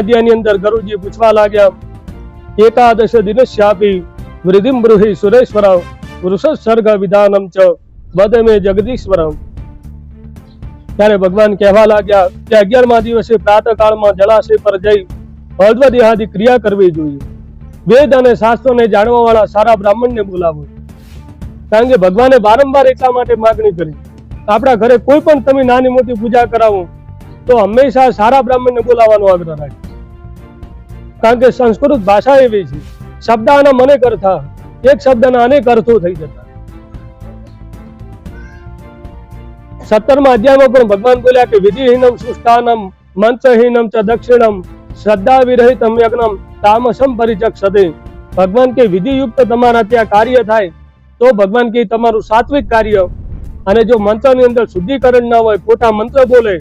અધ્યાયની અંદર ગરુજી પૂછવા લાગ્યા, એકાદશ દિનશ્યાપી વૃદ્ધિમ બ્રુહિ સુરેશ્વરમ વૃષ સર્ગ વિધાનમ ચ વદમે જગદીશ્વરમ. ત્યારે ભગવાન કહેવા લાગ્યા કે અગિયારમા દિવસે પ્રાતઃ કાળમાં જળાશય પર જઈ હળદ્વદેહાદી ક્રિયા કરવી જોઈએ. વેદ અને શાસ્ત્રોને જાણવા વાળા સારા બ્રાહ્મણને બોલાવો. કારણ કે ભગવાને વારંવાર એટલા માટે માગણી કરી, આપણા ઘરે કોઈ પણ તમે નાની મોટી પૂજા કરાવો, તો હંમેશા સારા બ્રાહ્મણને બોલાવવાનો આગ્રહ રાખે કારણ કે સંસ્કૃત ભાષા એવી છે. શબ્દ આના મને કરતા, એક શબ્દના અનેક અર્થો થઈ જતા. સત્તરમા અધ્યાયમાં પણ ભગવાન બોલ્યા કે વિધિહીનમ સુષ્ટાનમ, મંત્રહીનમ ચ દક્ષિણમ, શ્રદ્ધા વિરહિતમ યજ્ઞમ તામસમ પરિચક્ષતે ભગવાન કે વિધિયુક્ત તમારા ત્યાં કાર્ય થાય, તો ભગવાન કે તમારું સાત્વિક કાર્ય અને જો મંત્રની અંદર શુદ્ધિકરણ ના હોય, ખોટા મંત્ર બોલે,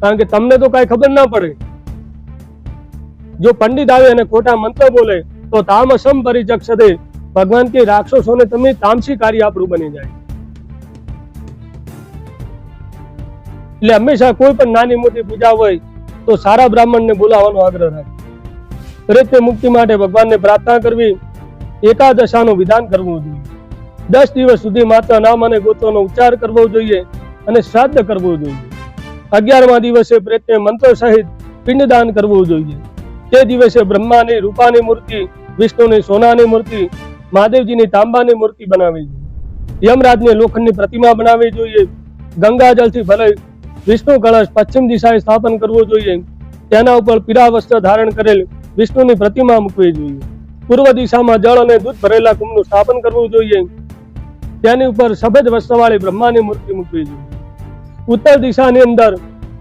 કારણ કે તમને તો કાંઈ ખબર ના પડે. જો પંડિત આવે અને ખોટા મંત્ર બોલે, તો તામસમ પરિચક્ષતે ભગવાન કે રાક્ષસોને તમે તામસી કાર્ય આપણું બની જાય. એટલે હંમેશા કોઈ પણ નાની મોટી પૂજા હોય, તો સારા બ્રાહ્મણને બોલાવવાનો આગ્રહ રાખે. દરેકને મુક્તિ માટે ભગવાનને પ્રાર્થના કરવી, એકાદશાનું વિધાન કરવું જોઈએ. દસ દિવસ સુધી માત્ર નામ અને ગોત્રનો ઉચ્ચાર કરવો જોઈએ અને શ્રાદ્ધ કરવું જોઈએ. અગિયારમા દિવસે પ્રેતને મંત્ર સહિત પિંડદાન કરવું જોઈએ. તે દિવસે બ્રહ્માની, રૂપાની મૂર્તિ, વિષ્ણુની, સોનાની મૂર્તિ, મહાદેવજીની તાંબાની મૂર્તિ બનાવવી જોઈએ. યમરાજની લોખંડની પ્રતિમા બનાવવી જોઈએ. ગંગાજળથી ભલે વિષ્ણુ કળશ પશ્ચિમ દિશાએ સ્થાપન કરવું જોઈએ, તેના ઉપર પીળા વસ્ત્ર ધારણ કરેલ વિષ્ણુની પ્રતિમા મૂકવી જોઈએ. પૂર્વ દિશામાં જળ અને દૂધ ભરેલા કુંભનું સ્થાપન કરવું જોઈએ. તેની ઉપર સફેદ વસ્ત્રવાળી બ્રહ્માની મૂર્તિ મૂકવી જોઈએ. ઉત્તર દિશાની અંદર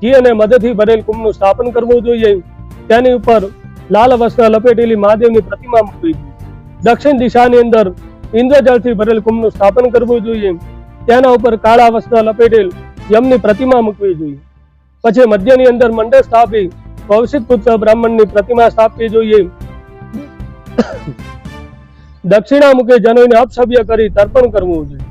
ઘી અને મધથી ભરેલ કુંભનું સ્થાપન કરવું જોઈએ. તેની ઉપર લાલ વસ્ત્ર લપેટેલી મહાદેવની પ્રતિમા મૂકવી જોઈએ દક્ષિણ દિશાની અંદર ઇન્દ્રજળથી ભરેલ કુંભનું સ્થાપન કરવું જોઈએ. તેના ઉપર કાળા વસ્ત્ર લપેટેલ યમની પ્રતિમા મૂકવી જોઈએ. પછી મધ્યની અંદર મંડળ સ્થાપી કૌશિક પુત્ર બ્રાહ્મણની પ્રતિમા સ્થાપવી જોઈએ. દક્ષિણામુખે જનોઈને અપસભ્ય કરી તર્પણ કરવું જોઈએ.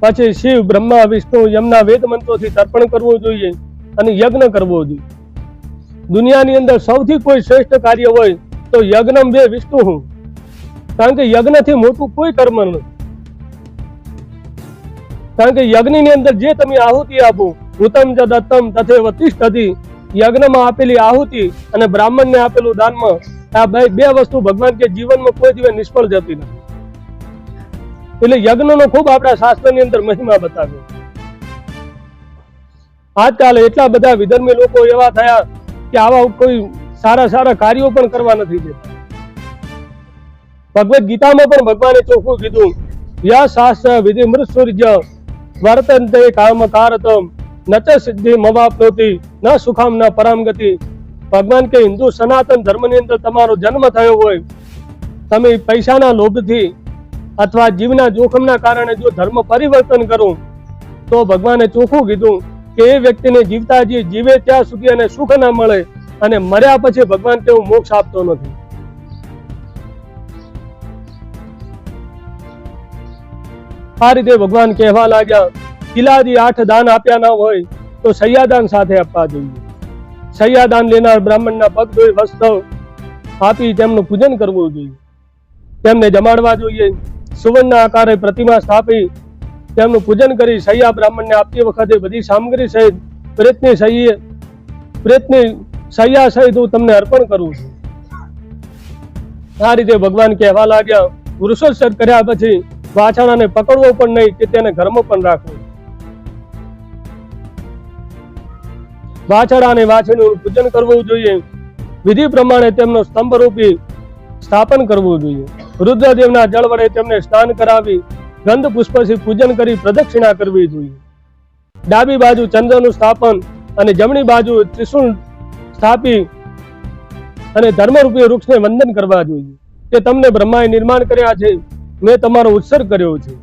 પછી શિવ, બ્રહ્મા, વિષ્ણુ યમના વેદ મંત્રોથી તર્પણ કરવું જોઈએ અને યજ્ઞ કરવો જોઈએ. દુનિયાની અંદર સૌથી કોઈ શ્રેષ્ઠ કાર્ય હોય તો યજ્ઞમ બે વિષ્ણુ હું. કારણ કે યજ્ઞથી મોટું કોઈ કર્મ નથી કારણ કે યજ્ઞની અંદર જે તમે આહુતિ આપો, ઉત્તમ જ દત્તમ તથેવ તિષ્ઠતિ, યજ્ઞમાં આપેલી આહુતિ અને બ્રાહ્મણને આપેલું દાનમાં, આ બે બે વસ્તુ ભગવાન કે જીવનમાં કોઈ દિવસ નિષ્ફળ જતી નથી. એટલે યજ્ઞનો ખૂબ આપણા શાસ્ત્રની અંદર મહિમા બતાવ્યો. આજકાલ એટલા બધા વિધર્મી લોકો એવા થયા કે આવા કોઈ સારા સારા કાર્યો પણ કરવા નથી દેતા. ભગવદ ગીતામાં પણ ભગવાને ચોખ્ખું કીધું યા શાસ્ત્ર વિધિ મૃત્સુર્ય વર્તનતે કામ કારતમ ન ચ સિદ્ધિ મવાપ્નોતિ, ન સુખમ ન પરામ ગતિ. ભગવાન કે હિન્દુ સનાતન ધર્મની અંદર તમારો જન્મ થયો હોય, તમે પૈસાના લોભથી અથવા જીવના જોખમના કારણે જો ધર્મ પરિવર્તન કરો, તો ભગવાને ચોખ્ખું કીધું કે એ વ્યક્તિને જીવતા જે જીવે ત્યાં સુધી એને સુખ ના મળે અને મર્યા પછી ભગવાન તેવું મોક્ષ આપતો નથી. આ રીતે ભગવાન કહેવા લાગ્યા કિલાજી આઠ દાન આપ્યા ના હોય તો સૈયાદાન સાથે આપવા જોઈએ. સૈયાદાન લેનાર બ્રાહ્મણના પગ ધોઈ વસ્ત્ર આપી તેમનું પૂજન કરવું જોઈએ. તેમને જમાડવા જોઈએ. સુવર્ણ આકારે પ્રતિમા સ્થાપી તેમનું પૂજન કરી સૈયા બ્રાહ્મણને આપતી વખતે બધી સામગ્રી સહિત પ્રેતની સહીએ પ્રેતની સૈયા સહિત હું તમને અર્પણ કરું છું. આ રીતે ભગવાન કહેવા લાગ્યા વૃષોત્સર્ગ કર્યા પછી વાછાણાને પકડવો પણ નહીં કે તેને ઘરમાં પણ રાખવો. વાછડા અને વાછડીનું પૂજન કરવું જોઈએ. વિધિ પ્રમાણે તેમનો સ્તંભ રૂપી સ્થાપન કરવું જોઈએ. રુદ્રદેવના જળ વડે તેમને સ્નાન કરાવી ગંધ પુષ્પથી પૂજન કરી પ્રદક્ષિણા કરવી જોઈએ. ડાબી બાજુ ચંદ્રનું સ્થાપન અને જમણી બાજુ ત્રિશુળ સ્થાપી અને ધર્મરૂપી વૃક્ષને વંદન કરવા જોઈએ. કે તમને બ્રહ્માએ નિર્માણ કર્યા છે. મેં તમારો ઉત્સર્ગ કર્યો છે.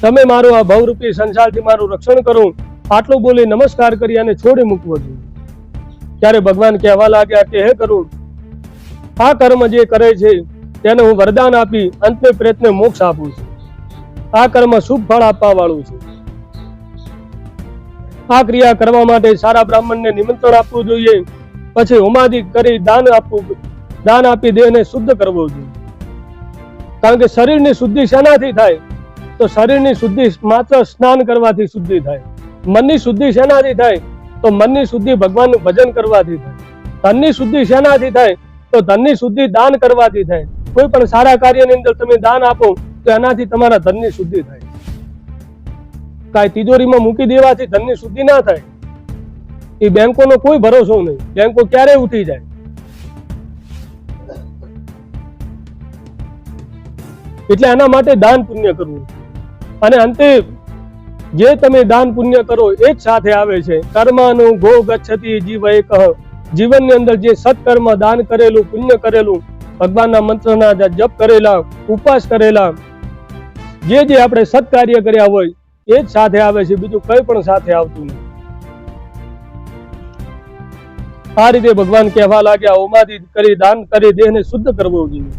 તમે મારું આ ભવરૂપી સંસારથી મારું રક્ષણ કરો. આટલું બોલી નમસ્કાર કરી અને છોડી મૂકવો જોઈએ. ત્યારે ભગવાન કહેવા લાગ્યા કે, હે કરુણ, આ કર્મ જે કરે છે, તેને હું વરદાન આપી અંતે પ્રેતને મોક્ષ આપું છું. આ કર્મ શુભ ફળ આપવા વાળું છે. આ ક્રિયા કરવા માટે સારા બ્રાહ્મણને નિમંત્રણ આપવું જોઈએ. પછી હોમાદિ કરી દાન આપવું દાન આપી દેહને શુદ્ધ કરવો જોઈએ. કારણ કે શરીરની શુદ્ધિ શેનાથી થાય? તો શરીરની શુદ્ધિ માત્ર સ્નાન કરવાથી શુદ્ધિ થાય. મનની શુદ્ધિ શેનાથી થાય? તો મનની શુદ્ધિ ભગવાનનું ભજન કરવાથી થાય. ધનની શુદ્ધિ શેનાથી થાય? તો ધનની શુદ્ધિ દાન કરવાથી થાય. કોઈ પણ સારા કાર્યની અંદર તમે દાન આપો એનાથી તમારા ધનની શુદ્ધિ થાય. કાંઈ તિજોરીમાં મૂકી દેવાથી ધનની શુદ્ધિ ના થાય. એ બેંકોનો કોઈ ભરોસો નહીં. બેંકો ક્યારે ઉઠી જાય. એટલે એના માટે દાન પુણ્ય કરવું. અને અંતે, જે તમે દાન પુણ્ય કરો એક સાથે આવે છે. કર્માનું ગો ગચ્છતી જીવ એક. જીવનની અંદર જે સત્કર્મ દાન કરેલું, પુણ્ય કરેલું, ભગવાનના મંત્રના જે જપ કરેલા, ઉપવાસ કરેલા જે જે આપણે સત્કાર્ય કર્યા હોય, એ જ સાથે આવે છે, બીજું કઈ પણ સાથે આવતું નથી. આ રીતે ભગવાન કહેવા લાગ્યા ઓમાદી કરી દાન કરી દેહને શુદ્ધ કરવો જોઈએ.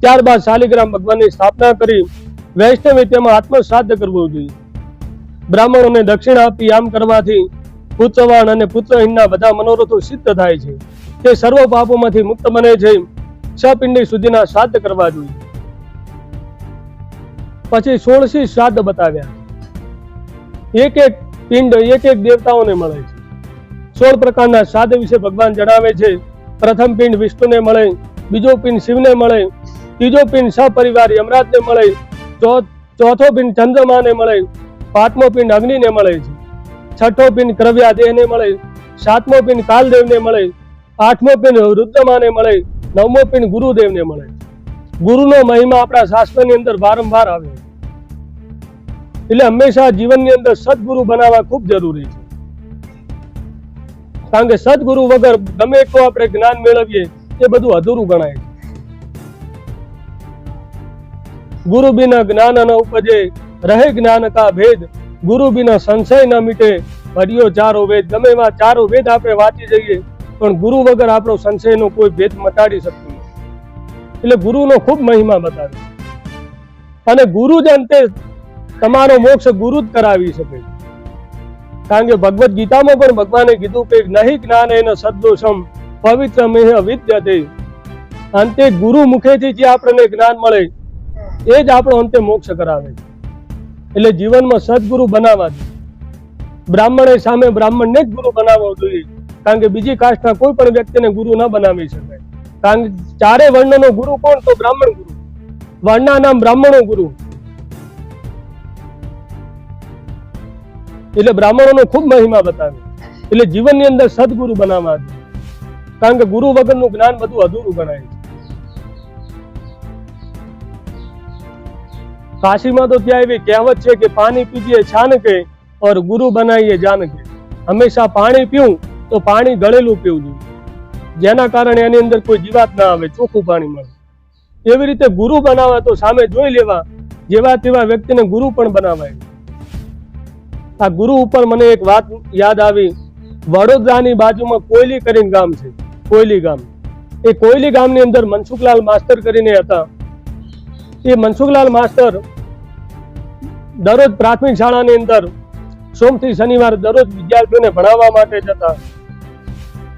ત્યારબાદ શાલિગ્રામ ભગવાનની સ્થાપના કરી, વૈષ્ણવે તેમાં આત્મશ્રાદ્ધ કરવો જોઈએ. બ્રાહ્મણોને દક્ષિણ આપી આમ કરવાથી પુત્રવાન અને પુત્રહીનના બધા મનોરથો સિદ્ધ થાય છે. તે સર્વ પાપોમાંથી મુક્ત બને છે. છ પિંડી સુધીના શ્રાદ્ધ કરવા જોઈએ. પછી સોળસી શ્રાદ્ધ બતાવ્યા. એક એક પિંડ, એક એક દેવતાઓને મળે છે. સોળ પ્રકારના શ્રાદ્ધ વિશે ભગવાન જણાવે છે. પ્રથમ પિંડ વિષ્ણુને મળે, બીજો પિંડ શિવને મળે, ત્રીજો પિંડ સપરિવાર યમરાજને મળે ચોથો પિંડ ચંદ્રમાને મળે, પાંચમો પિંડ અગ્નિને મળે છે. છઠ્ઠો પિંડ ક્રવ્યા દેહને મળે, સાતમો પિંડ કાલદેવને મળે, આઠમો પિંડ રુદ્રમાને મળે, નવમો પિંડ ગુરુદેવને મળે ગુરુનો મહિમા આપણા શાસ્ત્રની અંદર વારંવાર આવે એટલે હંમેશા જીવનની અંદર સદગુરુ બનાવવા ખૂબ જરૂરી છે. કારણ કે સદગુરુ વગર ગમે એટલું આપણે જ્ઞાન મેળવીએ, એ બધું અધૂરું ગણાય છે. ગુરુ બિના જ્ઞાન ન ઉપજે, રહે જ્ઞાન કા ભેદ. ગુરુ બિના સંશય ન મીટે. ભર્યો ચારો વેદ. ગમે એવા ચારો વેદ આપણે વાંચી જઈએ, પણ ગુરુ વગર આપણો સંશયનો કોઈ ભેદ મટાડી શકતું નથી. એટલે ગુરુનો ખૂબ મહિમા બતાવે અને ગુરુ જ અંતે તમારો મોક્ષ ગુરુ જ કરાવી શકે. કારણ કે ભગવદ્ ગીતામાં પણ ભગવાને કીધું કે નહીં જ્ઞાન એનો સદોષમ પવિત્ર મેહ વિદ્યતે. અંતે ગુરુ મુખેથી જે આપણને જ્ઞાન મળે, એ જ આપણો અંતે મોક્ષ કરાવે. એટલે જીવનમાં સદગુરુ બનાવવા બ્રાહ્મણે સામે બ્રાહ્મણને જ ગુરુ બનાવવો જોઈએ. કારણ કે બીજી કાસ્ટના કોઈ પણ વ્યક્તિને ગુરુ ન બનાવી શકાય. કારણ કે ચારે વર્ણનો ગુરુ કોણ? તો બ્રાહ્મણ ગુરુ. વર્ણના નામ બ્રાહ્મણો ગુરુ. એટલે બ્રાહ્મણોનો ખૂબ મહિમા બતાવે. એટલે જીવનની અંદર સદગુરુ બનાવવા કારણ કે ગુરુ વગરનું જ્ઞાન બધું અધૂરું ગણાય છે. કાશીમાં તો ત્યાં એવી કહેવત છે કે પાણી પીજીએ છાનકે ઓર ગુરુ બનાવીએ જાન કે હંમેશા પાણી પીવું તો પાણી ગળેલું પીવું જોઈએ. જેના કારણે એની અંદર કોઈ જીવાત ના આવે, ચોખ્ખું પાણી મળે. એવી રીતે ગુરુ બનાવવા તો સામે જોઈ લેવા જેવા તેવા વ્યક્તિને ગુરુ પણ બનાવાય. આ ગુરુ ઉપર મને એક વાત યાદ આવી. વડોદરાની બાજુમાં કોયલી કરીને ગામ છે. કોયલી ગામ. એ કોયલી ગામની અંદર મનસુખલાલ માસ્તર કરીને હતા. એ મનસુખલાલ માસ્તર દરરોજ પ્રાથમિક શાળાની અંદર સોમથી શનિવાર દરરોજ વિદ્યાર્થીઓને ભણાવવા માટે જતા.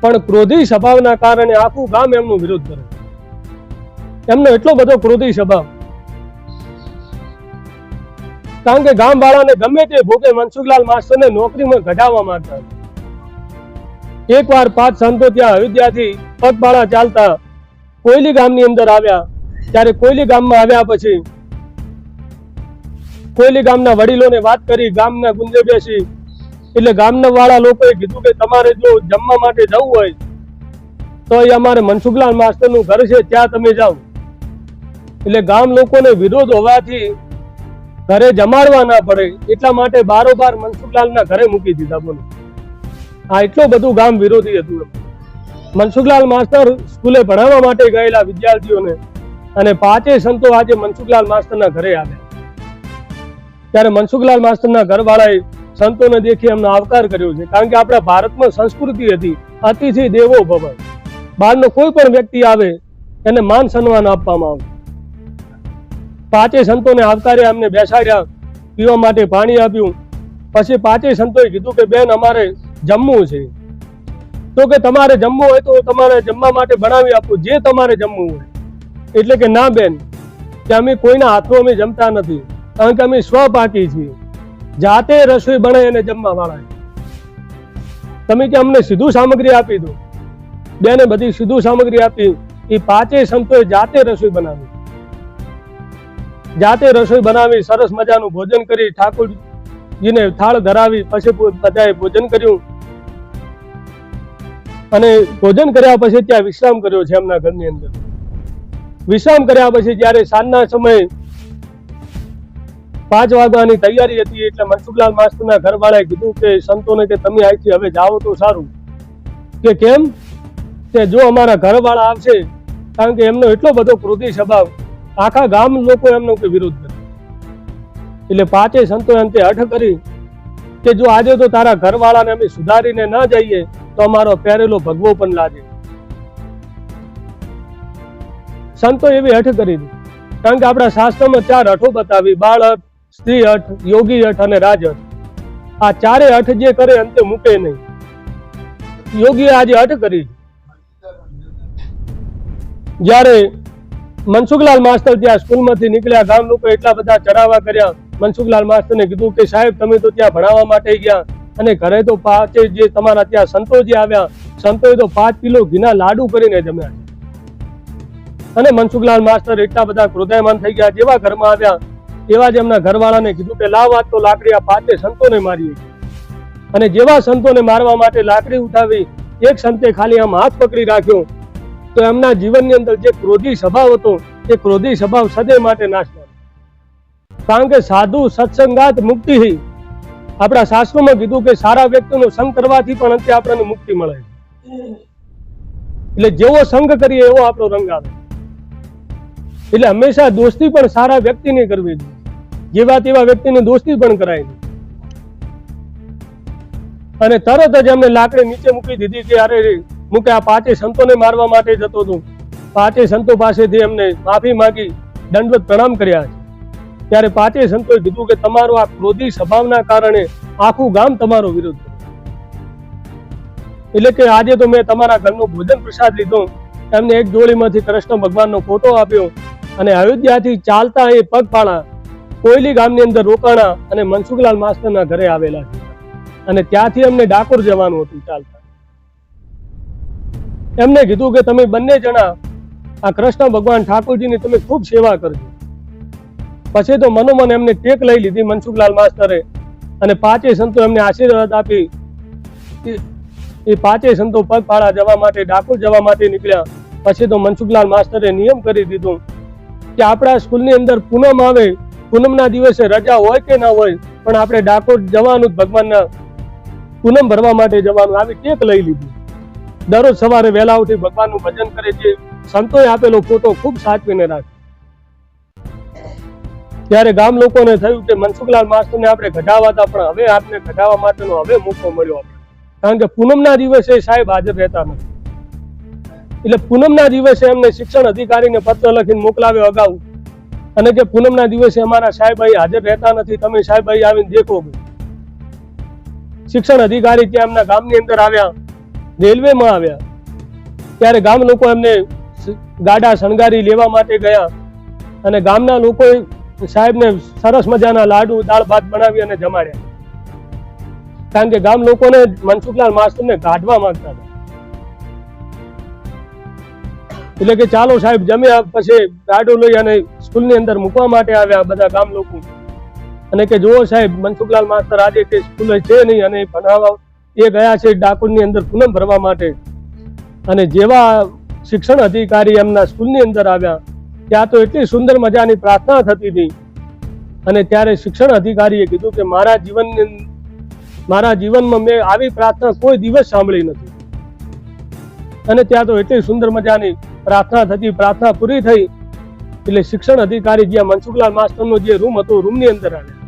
પણ ક્રોધી સ્વભાવના કારણે આખું ગામ એમનું વિરોધ કરે. એમનો એટલો બધો ક્રોધી સ્વભાવ. કારણ કે ગામ વાળાને ગમે તે ભોગે મનસુખલાલ માસ્ટરને નોકરીમાં ઘટાડવા માંગતા હતા. એકવાર પાંચ સંતો ત્યાં અયોધ્યાથી પગપાળા ચાલતા કોયલી ગામની અંદર આવ્યા. ત્યારે કોયલી ગામમાં આવ્યા પછી કોયલી ગામના વડીલોને વાત કરી ગામના ગુંજે બેસી એટલે ગામના વાળા લોકોએ કીધું કે તમારે જો જમવા માટે જવું હોય, તો એ અમારે મનસુખલાલ માસ્ટરનું ઘર છે, ત્યાં તમે જાઓ. એટલે ગામ લોકોને વિરોધ હોવાથી ઘરે જમાડવા ના પડે, એટલા માટે બારોબાર મનસુખલાલના ઘરે મૂકી દીધા બોલો. આ એટલું બધું ગામ વિરોધી હતું મનસુખલાલ માસ્ટર સ્કૂલે ભણાવવા માટે ગયેલા વિદ્યાર્થીઓને અને પાંચે સંતો આજે મનસુખલાલ માસ્ટરના ઘરે આવ્યા. ત્યારે મનસુખલાલ માસ્તરના ઘરવાળાએ સંતોને દેખી એમનો આવકાર કર્યો છે, કારણ કે આપણા ભારતમાં સંસ્કૃતિ હતી, અતિથિ દેવો ભવન બહારનો કોઈ પણ વ્યક્તિ આવે, એને માન સન્માન આપવામાં આવે પાંચે સંતોને આવકાર્યા અમને બેસાડ્યા, પીવા માટે પાણી આપ્યું. પછી પાંચે સંતોએ કીધું કે, બેન, અમારે જમવું છે. તો કે, તમારે જમવું હોય તો તમારે જમવા માટે બનાવી આપું, જે તમારે જમવું હોય. એટલે કે, ના, બેન, કે અમે કોઈના હાથો અમે જમતા નથી, કારણ કે અમે સ્વપાકી છીએ. જાતે રસોઈ બનાવી અને જમવા વાળા તમે કે, અમને સીધું સામગ્રી આપી દો. બેને બધી સીધું સામગ્રી આપી. એ પાંચેય સંતોએ જાતે રસોઈ બનાવી. જાતે રસોઈ બનાવી, સરસ મજાનું ભોજન કરી, ઠાકોરજીને થાળ ધરાવી, પછી બધાએ ભોજન કર્યું. અને ભોજન કર્યા પછી ત્યાં વિશ્રામ કર્યો છે એમના ઘરની અંદર. વિશ્રામ કર્યા પછી જ્યારે સાંજના સમયે પાંચ વાગવાની તૈયારી હતી એટલે મનસુખલાલ માસ્ટરના ઘરવાળાએ કીધું કે, સંતોને કે તમે અહીંથી હવે જાઓ તો સારું. કે કેમ? કે જો અમારા ઘરવાળા આવશે, કારણ કે એમનો એટલો બધો ક્રોધી સ્વભાવ આખા ગામ લોકો એમનો કે વિરોધ કરે એટલે પાંચે સંતો અંતે અઠ કરી કે જો આજે તો તારા ઘરવાળાને અમે સુધારીને ન જઈએ, તો અમારો પહેરેલો ભગવો પણ લાગે સંતો એવી અઠ કરી હતી કારણ કે આપણા શાસ્ત્રમાં ચાર અઠો બતાવી બાળ અઠ સ્ત્રી અઠ યોગી અઠ અને રાજ હઠ. આ ચારે અઠ જે કરે અંતે મૂકે નહીં. યોગીએ આજે અઠ કરી. જ્યારે મનસુખલાલ માસ્તર ત્યાં સ્કૂલમાંથી નીકળ્યા ગામ લોકો એટલા બધા ચડાવવા કર્યા. મનસુખલાલ માસ્ટરને કીધું કે સાહેબ, તમે તો ત્યાં ભણાવવા માટે ગયા અને ઘરે તો પાંચે જે તમારા ત્યાં સંતો જે આવ્યા. સંતોએ તો પાંચ કિલો ઘીના લાડુ કરીને જમ્યા અને મનસુખલાલ માસ્તર એટલા બધા ક્રોધાયમાન થઈ ગયા, જેવા ઘરમાં આવ્યા, એવા જ એમના ઘરવાળાને કીધું કે, લાવ તો લાકડી આ પાંચે સંતોને મારીએ. અને જેવા સંતોને મારવા માટે લાકડી ઉઠાવી, એક સંતે ખાલી આમ હાથ પકડી રાખ્યો. તો એમના જીવનની અંદર જે ક્રોધી સ્વભાવ હતો, એ ક્રોધી સ્વભાવ સદૈવ માટે નાશ કારણ કે સાધુ સત્સંગાત મુક્તિ આપણા શાસ્ત્રોમાં કીધું કે સારા વ્યક્તિનો સંગ કરવાથી પણ અંતે આપણને મુક્તિ મળે એટલે જેવો સંગ કરીએ એવો આપણો રંગ આવે. એટલે હંમેશા દોસ્તી પણ સારા વ્યક્તિને કરવી જોઈએ. જેવા તેવા વ્યક્તિને દોસ્તી પણ કરાય અને તરત જ એમને લાકડી નીચે મૂકી દીધી કે, અરે રે, કે આ પાંચે સંતોને મારવા માટે જતો હતો. પાંચે સંતો પાસેથી એમને માફી માંગી દંડવત પ્રણામ કર્યા. છે ત્યારે પાંચે સંતોએ કીધું કે તમારો આ ક્રોધી સ્વભાવના કારણે આખું ગામ તમારો વિરોધ એટલે કે આજે તો મેં તમારા ઘરનો ભોજન પ્રસાદ લીધો. એમને એક જોડીમાંથી કૃષ્ણ ભગવાનનો ફોટો આપ્યો અને અયોધ્યાથી ચાલતા એ પગપાળા કોયલી ગામની અંદર રોકાણા અને મનસુખલાલ માસ્ટરના ઘરે આવેલા છે. અને ત્યાંથી અમને ડાકોર જવાનું હતું ચાલતા. એમને કીધું કે તમે બંને જણા આ કૃષ્ણ ભગવાન ઠાકોરજીની તમે ખૂબ સેવા કરજો. પછી તો મનોમન એમને ટેક લઈ લીધી મનસુખલાલ માસ્ટરે અને પાંચે સંતો એમને આશીર્વાદ આપી. એ- એ પાંચે સંતો પગપાળા જવા માટે, ડાકોર જવા માટે નીકળ્યા. પછી તો મનસુખલાલ માસ્ટરે નિયમ કરી દીધો કે આપણા સ્કૂલની અંદર પૂનમ આવે, પૂનમના દિવસે રજા હોય કે ના હોય, પણ આપણે ડાકોર જવાનું ભગવાનના પૂનમ ભરવા માટે જવાનું, આવી ટેક લઈ લીધી. દરરોજ સવારે વહેલા ઉઠી ભગવાનનું ભજન કરે છે. સંતોએ આપેલો ફોટો ખૂબ સાચવીને રાખે. ત્યારે ગામ લોકોને થયું કે મનસુખલાલ માસ્ટરને આપણે ઘટાવા હતા, પણ હવે આપને ઘટાવા માટેનો હવે મોકો મળ્યો આપણે કારણ કે પૂનમના દિવસે સાહેબ હાજર રહેતા નથી. એટલે પૂનમના દિવસે એમને શિક્ષણ અધિકારીને પત્ર લખીને મોકલાવ્યો અગાઉ. અને કે પૂનમના દિવસે અમારા સાહેબ અહીં હાજર રહેતા નથી, તમે સાહેબ અહીં આવીને દેખો. શિક્ષણ અધિકારી ત્યાં એમના ગામની અંદર આવ્યા. રેલવેમાં આવ્યા. ત્યારે ગામ લોકો એમને ગાડા શણગારી લેવા માટે ગયા અને ગામના લોકોએ સાહેબને સરસ મજાના લાડુ, દાળ ભાત બનાવી અને જમાડ્યા. કારણ કે ગામ લોકોને મનસુખલાલ માસ્ટરને કાઢવા માંગતા હતા. એટલે કે ચાલો સાહેબ, જમ્યા પછી ગાડું લઈ અને સ્કૂલની અંદર મૂકવા માટે આવ્યા બધા ગામ લોકો. અને કે જુઓ સાહેબ, મનસુખલાલ માસ્તર આજે તે સ્કૂલે છે નહીં અને ભણાવવા એ ગયા છે ડાકોરની અંદર પૂનમ ભરવા માટે. અને જેવા શિક્ષણ અધિકારી એમના સ્કૂલની અંદર આવ્યા, ત્યાં તો એટલી સુંદર મજાની પ્રાર્થના થતી હતી. અને ત્યારે શિક્ષણ અધિકારીએ કીધું કે મારા જીવન મારા જીવનમાં મેં આવી પ્રાર્થના કોઈ દિવસ સાંભળી નથી. અને ત્યાં તો એટલી સુંદર મજાની પ્રાર્થના થતી, પ્રાર્થના પૂરી થઈ. એટલે શિક્ષણ અધિકારી જ્યાં મનસુખલાલ માસ્ટરનો જે રૂમ હતો, રૂમની અંદર આવ્યા.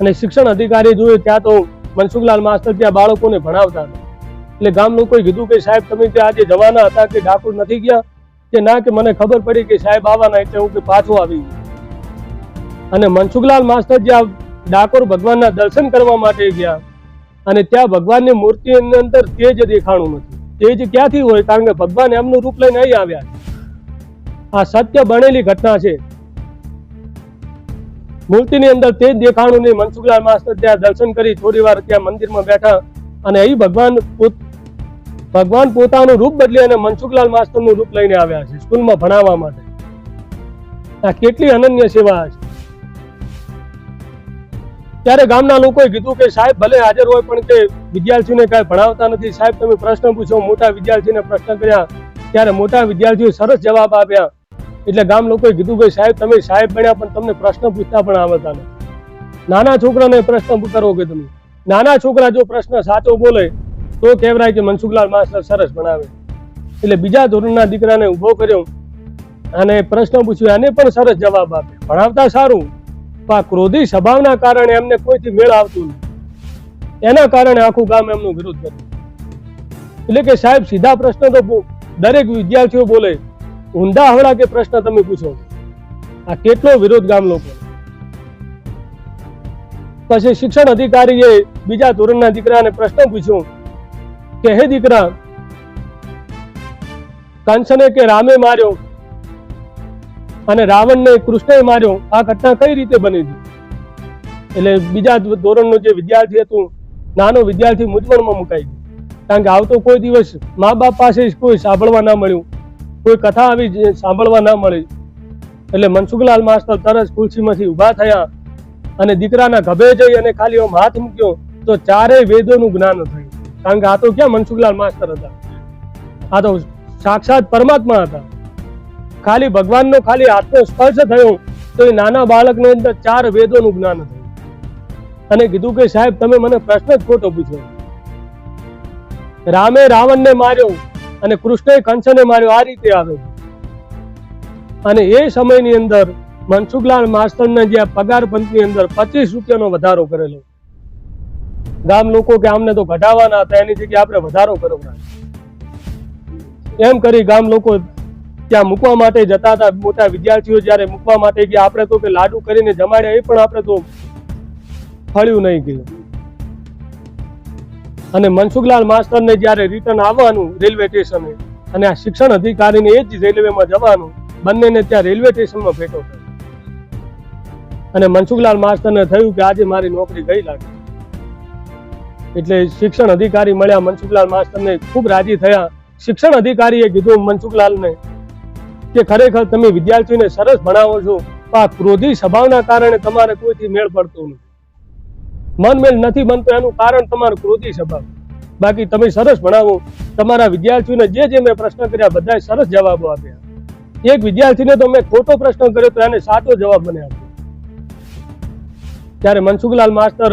અને શિક્ષણ અધિકારી જોયું ત્યાં તો મનસુખલાલ માસ્ટર ત્યાં બાળકોને ભણાવતા હતા. એટલે ગામ લોકોએ કીધું કે સાહેબ, તમે ત્યાં આજે જવાના હતા કે ડાકોર નથી ગયા? કે ના, કે મને ખબર પડી કે સાહેબ આવવાના એટલે હું કે પાછો આવી અને મનસુખલાલ માસ્ટર જ્યાં ડાકોર ભગવાનના દર્શન કરવા માટે ગયા, અને ત્યાં ભગવાનની મૂર્તિની અંદર તેજ દેખાણું નથી તેજ ક્યાંથી હોય? કારણ કે ભગવાન એમનું રૂપ લઈને અહીં આવ્યા આ સત્ય બનેલી ઘટના છે. મૂર્તિની અંદર તેજ દેખાણું નહીં મનસુખલાલ માસ્ટર ત્યાં દર્શન કરી થોડી વાર ત્યાં મંદિરમાં બેઠા અને અહીં ભગવાન ભગવાન પોતાનું રૂપ બદલી અને મનસુખલાલ માસ્ટરનું રૂપ લઈને આવ્યા છે સ્કૂલમાં ભણાવવા માટે. આ કેટલી અનન્ય સેવા છે. ત્યારે ગામના લોકોએ કીધું કે સાહેબ, ભલે હાજર હોય પણ કે વિદ્યાર્થીઓને કાંઈ ભણાવતા નથી. સાહેબ, તમે પ્રશ્ન પૂછો, મોટા વિદ્યાર્થીને પ્રશ્ન કર્યા. ત્યારે મોટા વિદ્યાર્થીઓ સરસ જવાબ આપ્યા. એટલે ગામ લોકોએ કીધું કે સાહેબ, તમે સાહેબ બન્યા પણ તમને પ્રશ્ન પૂછતા પણ આવતા નથી નાના છોકરાને પ્રશ્ન કરો કે તમે? નાના છોકરા જો પ્રશ્ન સાચો બોલે, તો કહેવાય કે મનસુખલાલ માસ્ટર સરસ ભણાવે. એટલે બીજા ધોરણના દીકરાને ઊભો કર્યો અને પ્રશ્ન પૂછ્યો એને પણ સરસ જવાબ આપે. ભણાવતા સારું, પણ આ ક્રોધી સ્વભાવના કારણે એમને કોઈથી મેળ આવતું નથી. એના કારણે આખું ગામ એમનું વિરોધ કર્યું. એટલે કે સાહેબ, સીધા પ્રશ્ન તો દરેક વિદ્યાર્થીઓ બોલે ઊંધા હવડા કે પ્રશ્ન તમે પૂછો. આ કેટલો વિરોધ ગામ લોકો પછી શિક્ષણ અધિકારીએ બીજા ધોરણના દીકરાને પ્રશ્ન પૂછ્યો કે, હે દીકરા, કંસને કે રામે માર્યો અને રાવણને કૃષ્ણએ માર્યો, આ ઘટના કઈ રીતે બની હતી એટલે બીજા ધોરણનો જે વિદ્યાર્થી હતું, નાનો વિદ્યાર્થી મૂંઝવણમાં મુકાઈ ગયો. કારણ કે આવતો કોઈ દિવસ મા બાપ પાસે કોઈ સાંભળવા ના મળ્યું. કોઈ કથા આવી સાંભળવા ના મળી. એટલે મનસુખલાલ માસ્ટર તરત ખુરશીમાંથી ઊભા થયા અને દીકરાના ગભે જઈ અને ખાલી આમ હાથ મૂક્યો તો ચારેય વેદોનું જ્ઞાન થયું. કારણ કે આ તો ક્યાં મનસુખલાલ માસ્ટર હતા? આ તો સાક્ષાત પરમાત્મા હતા. ખાલી ભગવાનનો ખાલી હાથનો સ્પર્શ થયો તો એ નાના બાળકને અંદર ચાર વેદોનું જ્ઞાન થયું. અને કીધું કે સાહેબ, તમે મને પ્રશ્ન જ ખોટો પૂછ્યો રામે રાવણને માર્યો. અને કૃષ્ણએ કંસને માર્યો. આ રીતે આવે અને એ સમયની અંદર મનસુખલાલ માસ્તરના જે આ પગાર પંચની અંદર પચીસ રૂપિયાનો વધારો કરેલો. ગામ લોકો કે આમને તો ઘટાવાના હતા, એની જગ્યાએ આપણે વધારો કર્યો એમ કરી ગામ લોકો ત્યાં મૂકવા માટે જતા હતા. મોટા વિદ્યાર્થીઓ જ્યારે મૂકવા માટે ગયા, આપણે તો કે લાડુ કરીને જમાડ્યા, એ પણ આપણે તો ફળ્યું નહીં ગયું. અને મનસુખલાલ માસ્ટરને જ્યારે રિટર્ન આવવાનું રેલવે સ્ટેશને અને આ શિક્ષણ અધિકારીને એ જ રેલવેમાં જવાનું, બંનેને ત્યાં રેલવે સ્ટેશનમાં ભેટો અને મનસુખલાલ માસ્ટરને થયું કે આજે મારી નોકરી ગઈ લાગે. એટલે શિક્ષણ અધિકારી મળ્યા મનસુખલાલ માસ્ટરને ખૂબ રાજી થયા. શિક્ષણ અધિકારીએ કીધું મનસુખલાલને કે ખરેખર તમે વિદ્યાર્થીઓને સરસ ભણાવો છો, પણ આ ક્રોધી સ્વભાવના કારણે તમારે કોઈથી મેળ પડતો નથી. મન મેળ નથી બનતો એનું કારણ તમારો ક્રોધી સ્વભાવ. બાકી તમે સરસ ભણાવો. તમારા વિદ્યાર્થીઓને જે જે મેં પ્રશ્ન કર્યા બધાએ સરસ જવાબો આપ્યા. એક વિદ્યાર્થીને તો મેં ખોટો પ્રશ્ન કર્યો તો એને સાચો જવાબ મને આપ્યો. ત્યારે મનસુખલાલ માસ્ટર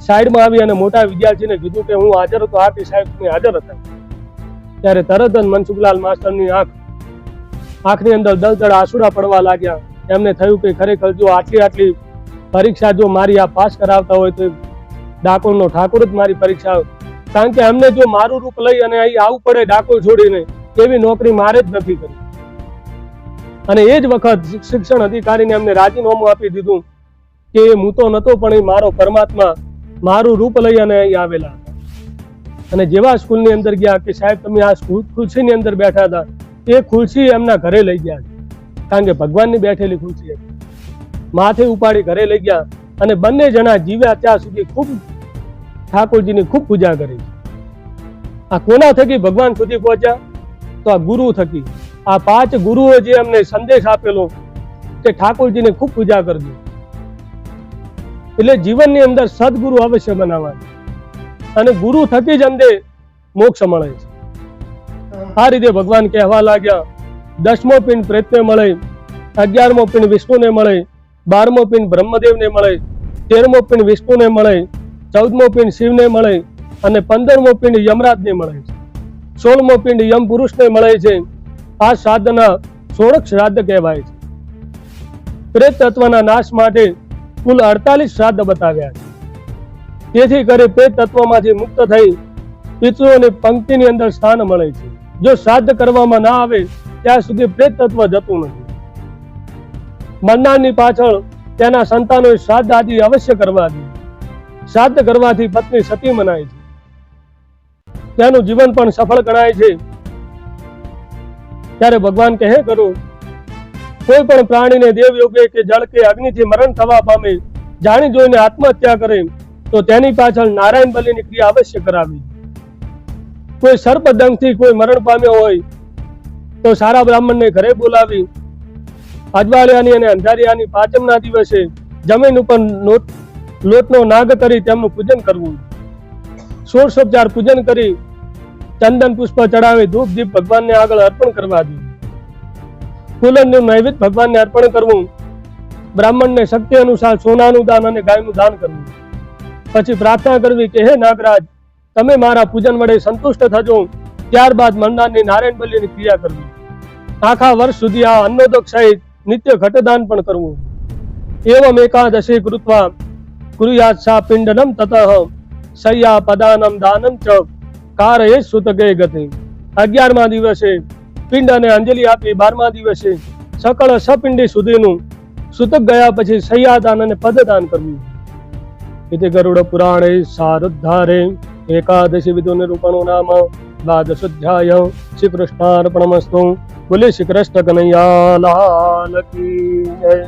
સાઈડમાં આવી અને મોટા વિદ્યાર્થીને કીધું કે હું હાજર હતો આપી સાહેબ તમે હાજર હતા. ત્યારે તરત જ મનસુખલાલ માસ્ટરની આંખ, આંખની અંદર દળદળ આંસુડા પડવા લાગ્યા. એમને થયું કે ખરેખર જો આટલી આટલી પરીક્ષા જો મારી આ પાસ કરાવતા હોય તો ડાકોરનો ઠાકોર જ મારી પરીક્ષા કારણ કે અમને જો મારું રૂપ લઈ અને અહીં આવવું પડે ડાકોર છોડીને, એવી નોકરી મારે જ નથી કરી અને એ જ વખત શિક્ષણ અધિકારીને અમને રાજીનામું આપી દીધું કે હું તો નતો, પણ એ મારો પરમાત્મા મારું રૂપ લઈ અને અહીં આવેલા અને જેવા સ્કૂલની અંદર ગયા કે સાહેબ તમે આ સ્કૂલ ખુરશીની અંદર બેઠા હતા, એ ખુરશી એમના ઘરે લઈ ગયા કારણ કે ભગવાનની બેઠેલી ખુરશી હતી. માથે ઉપાડી ઘરે લઈ ગયા અને બંને જણા જીવ્યા ત્યાં સુધી ખૂબ ઠાકોરજીની ખૂબ પૂજા કરી આ કોના થકી ભગવાન સુધી પહોંચ્યા? તો આ ગુરુ થકી. આ પાંચ ગુરુએ જે અમને સંદેશ આપેલો કે ઠાકોરજીને ખૂબ પૂજા કરજો. એટલે જીવનની અંદર સદગુરુ અવશ્ય બનાવવા અને ગુરુ થકી જ અમને મોક્ષ મળે છે. આ રીતે ભગવાન કહેવા લાગ્યા, દસમો પિંડ પ્રેતને મળે, અગિયારમો પિંડ વિષ્ણુને મળે બારમો પિન બ્રહ્મદેવને મળે, તેરમો પિન વિષ્ણુને મળે, ચૌદમો પિન શિવને મળે અને પંદરમો પિંડ યમરાજને મળે છે. સોળમો પિંડ યમ પુરુષને મળે છે. આ શ્રાદ્ધના સોળક શ્રાદ્ધ કહેવાય છે. પ્રેત તત્વના નાશ માટે કુલ અડતાલીસ શ્રાદ્ધ બતાવ્યા છે. તેથી કરી પ્રેત તત્વમાંથી મુક્ત થઈ પિતૃઓની પંક્તિની અંદર સ્થાન મળે છે. જો શ્રાદ્ધ કરવામાં ના આવે, ત્યાં સુધી પ્રેત તત્વ જતું નથી. મરનારની પાછળ તેના સંતાનોએ શ્રાદ્ધ આદિ અવશ્ય કરવા જોઈએ શ્રાદ્ધ કરવાથી પત્ની સતી મનાય છે. તેનું જીવન પણ સફળ ગણાય છે. ત્યારે ભગવાન કહે કરું કોઈ પણ પ્રાણીને દેવ યોગે કે જળ કે અગ્નિથી મરણ થવા પામે, જાણી જોઈને આત્મહત્યા કરે, તો તેની પાછળ નારાયણ બલિની ક્રિયા અવશ્ય કરાવી કોઈ સર્પ ડંખથી કોઈ મરણ પામ્યો હોય, તો સારા બ્રાહ્મણને ઘરે બોલાવી અજવાળિયાની અને અંધારિયાની પાંચમના દિવસે જમીન ઉપર લોટ લોટનો નાગ કરી તેમનું પૂજન કરવું. ષોડશોપચાર પૂજન કરી ચંદન પુષ્પ ચડાવી ધૂપ દીપ ભગવાનને આગળ અર્પણ કરવા દઉં ફૂલનનું નૈવેદ્ય ભગવાનને અર્પણ કરવું. બ્રાહ્મણને શક્તિ અનુસાર સોનાનું દાન અને ગાયનું દાન કરવું. પછી પ્રાર્થના કરવી કે, હે નાગરાજ, તમે મારા પૂજન વડે સંતુષ્ટ થજો. ત્યારબાદ મંદારની નારાયણ બલિની ક્રિયા કરવી. આખા વર્ષ સુધી આ અન્નોદક સહિત નિત્ય ઘટદાન પણ કરવું. એવમ એકાદશી કૃત્વા કુરુયાત સા પિંડનમ તતઃ શય્યા પદાનમ દાનમ ચ કારયે સુતગે ગતિ. અગિયારમા દિવસે પિંડ અને અંજલિ આપી બારમા દિવસે સકળ સપિંડી સુધીનું સુતક ગયા પછી શય્યાદાન અને પદદાન કરવું. ઇતિ ગરુડ પુરાણે સારુદ્ધારે એકાદશી વિદુને રૂપણું નામ દ્વાદશોધ્યાય શ્રીકૃષ્ણાર્પણમસ્તુ. બોલે શ્રી કૃષ્ણ કનૈયા લાલ કી